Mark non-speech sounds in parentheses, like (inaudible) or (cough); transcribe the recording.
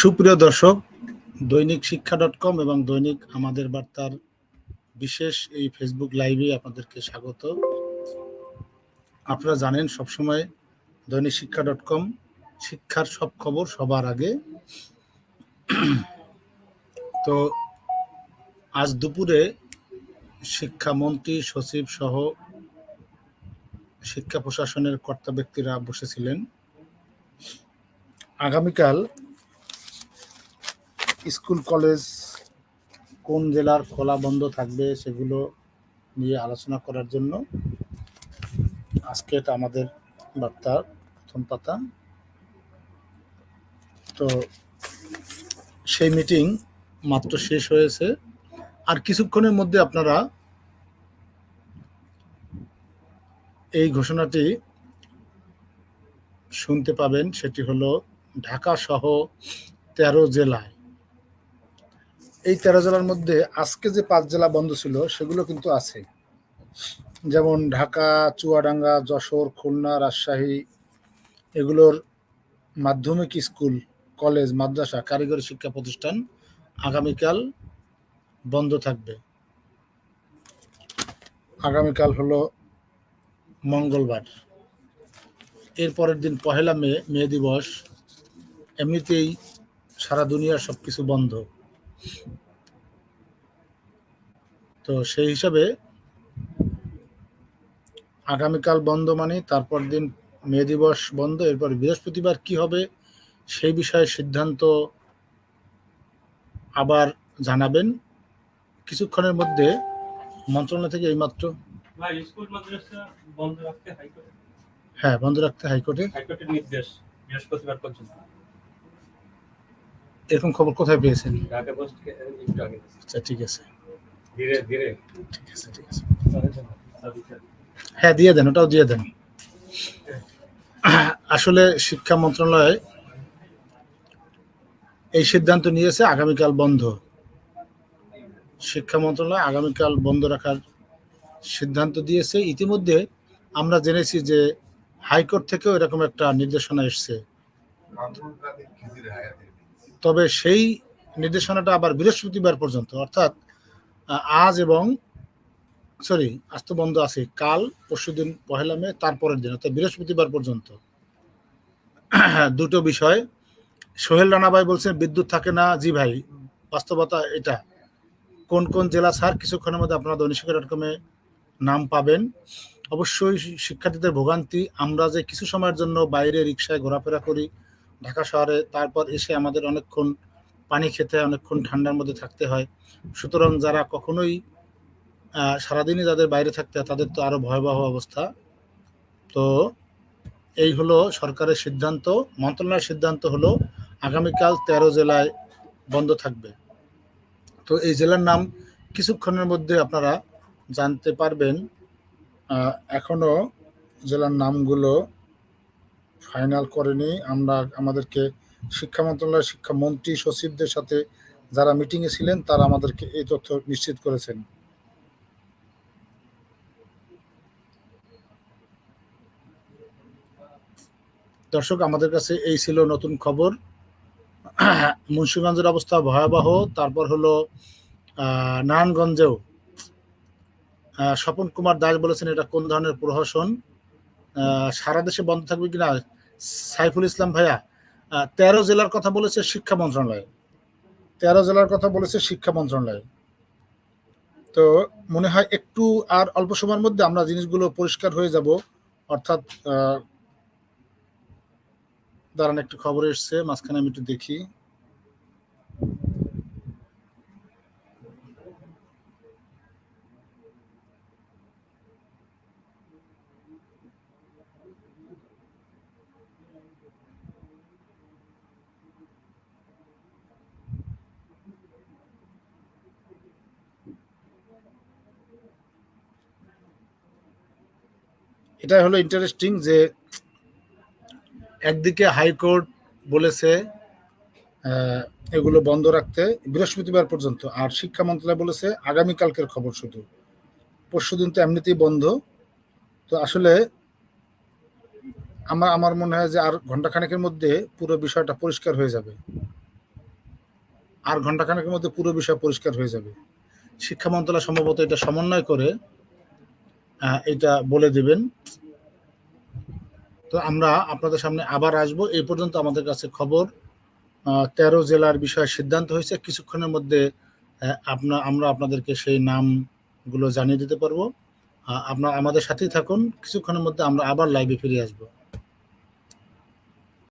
সুপ্রিয় দর্শক, দৈনিক শিক্ষা ডট কম এবং দৈনিক আমাদের বার্তার বিশেষ এই ফেসবুক লাইভে আপনাদেরকে স্বাগত। আপনারা জানেন, সবসময় দৈনিক শিক্ষা ডট কম শিক্ষার সব খবর সবার আগে। তো আজ দুপুরে শিক্ষামন্ত্রী, সচিব সহ শিক্ষা প্রশাসনের কর্তা ব্যক্তিরা বসেছিলেন। আগামীকাল স্কুল, কলেজ কোন জেলার খোলা বন্ধ থাকবে সেগুলো নিয়ে আলোচনা করার জন্য আজকে আমাদের বার্তার প্রথম পাতা। তো সেই মিটিং মাত্র শেষ হয়েছে। আর কিছুক্ষণের মধ্যে আপনারা এই ঘোষণাটি শুনতে পাবেন, সেটি হলো ঢাকা সহ তেরো জেলায়। এই তেরো জেলার মধ্যে আজকে যে পাঁচ জেলা বন্ধ ছিল, সেগুলো কিন্তু আছে। যেমন ঢাকা, চুয়াডাঙ্গা, যশোর, খুলনা, রাজশাহী, এগুলোর মাধ্যমিক স্কুল, কলেজ, মাদ্রাসা, কারিগরি শিক্ষা প্রতিষ্ঠান আগামীকাল বন্ধ থাকবে। আগামীকাল হলো মঙ্গলবার। এর পরের দিন পহেলা মে মে দিবস। এমনিতেই সারা দুনিয়ার সব কিছু বন্ধ। তো সেই হিসাবে আগামীকাল বন্ধ মানে তারপর দিন মে দিবস বন্ধ। এরপর বৃহস্পতিবার কি হবে সেই বিষয়ে সিদ্ধান্ত আবার জানাবেন। কিছুক্ষণের মধ্যে মন্ত্রণালয় থেকে এইমাত্র স্কুল মাদ্রাসা বন্ধ রাখতে হাইকোর্ট? হ্যাঁ বন্ধ রাখতে হাইকোর্টে। হাইকোর্টের নির্দেশ বৃহস্পতিবার পর্যন্ত। এরকম খবর কোথায় পেয়েছেন? ঢাকা পোস্টকে একটু আগে আচ্ছা ঠিক আছে। ধীরে ধীরে। ঠিক আছে ঠিক আছে। হ্যাঁ দিয়ে দেন ওটাও দিয়ে দেন। আসলে শিক্ষা মন্ত্রণালয় এই সিদ্ধান্ত নিয়েছে আগামীকাল বন্ধ। শিক্ষা মন্ত্রণালয় আগামীকাল বন্ধ রাখার সিদ্ধান্ত দিয়েছে। ইতিমধ্যে আমরা জেনেছি যে হাইকোর্ট থেকেও এরকম একটা নির্দেশনা এসছে। তবে সেই নির্দেশনাটা আবার বৃহস্পতিবার পর্যন্ত, অর্থাৎ আজ এবং, সরি, আজ তো বন্ধ আছে, কাল পরশুদিন পহেলা মে, তারপরের দিন, অর্থাৎ বৃহস্পতিবার পর্যন্ত। (clears throat) দুটো বিষয়। সোহেল রানা ভাই বলছেন, বিদ্যুৎ থাকে না। জি ভাই, বাস্তবতা এটা। কোন কোন জেলা স্যার, কিছুক্ষণের মধ্যে আপনারা দৈনিক ডট কমে নাম পাবেন। অবশ্যই শিক্ষার্থীদের ভোগান্তি। আমরা যে কিছু সময়ের জন্য বাইরে রিক্সায় ঘোরাফেরা করি, ঢাকা শহরে, তারপর এসে আমাদের অনেকক্ষণ পানি খেতে, অনেকক্ষণ ঠান্ডার মধ্যে থাকতে হয়। সুতরাং যারা কখনোই সারাদিনই যাদের বাইরে থাকতে হয়, তাদের তো আরও ভয়াবহ অবস্থা। তো এই হলো সরকারের সিদ্ধান্ত। মন্ত্রণালয়ের সিদ্ধান্ত হলো আগামীকাল তেরো জেলায় বন্ধ থাকবে। তো এই জেলার নাম কিছুক্ষণের মধ্যে আপনারা জানতে পারবেন আহ, এখনও জেলার নামগুলো ফাইনাল করেনি। আমরা আমাদেরকে শিক্ষা মন্ত্রণালয়ের শিক্ষামন্ত্রী সচিবদের সাথে যারা মিটিংয়ে ছিলেন তারা আমাদেরকে এই তথ্য নিশ্চিত করেছেন। দর্শক আমাদের কাছে এই ছিল নতুন খবর। মুন্সিগঞ্জের অবস্থা ভয়াবহ। তারপর হলো নারায়ণগঞ্জেও স্বপন কুমার দাস বলেছেন এটা কোন ধরনের প্রহসন? সারা দেশে বন্ধ থাকবে কিনা? সাইফুল ইসলাম ভাইয়া তেরো জেলার কথা বলেছে শিক্ষা মন্ত্রণালয়। তেরো জেলার কথা বলেছে শিক্ষা মন্ত্রণালয়। তো মনে হয় একটু আর অল্প সময়ের মধ্যে আমরা জিনিসগুলো পরিষ্কার হয়ে যাব। অর্থাৎ দাঁড়ান, একটু খবর এসছে, মাঝখানে আমি একটু দেখি। এটা হলো ইন্টারেস্টিং যে একদিকে হাইকোর্ট বলেছে এগুলো বন্ধ রাখতে বৃহস্পতিবার পর্যন্ত। আর শিক্ষা মন্ত্রণালয় বলেছে আগামীকালকের খবর শুধু। পরশুদিন তো এমনিতেই বন্ধ। তো আসলে আমার আমার মনে হয় যে আর ঘন্টাখানেকের মধ্যে পুরো বিষয়টা পরিষ্কার হয়ে যাবে। আর ঘন্টাখানেকের মধ্যে পুরো বিষয় পরিষ্কার হয়ে যাবে। শিক্ষা মন্ত্রণালয় সম্ভবত এটা সমন্বয় করে এটা বলে দিবেন। তো আমরা আপনাদের সামনে আবার আসব। এই পর্যন্ত আমাদের কাছে খবর। তেরো জেলার বিষয়ে সিদ্ধান্ত হয়েছে। কিছুক্ষণের মধ্যে আপনা, আমরা আপনাদেরকে সেই নামগুলো জানিয়ে দিতে পারব। আপনার আমাদের সাথেই থাকুন। কিছুক্ষণের মধ্যে আমরা আবার লাইভে ফিরে আসব।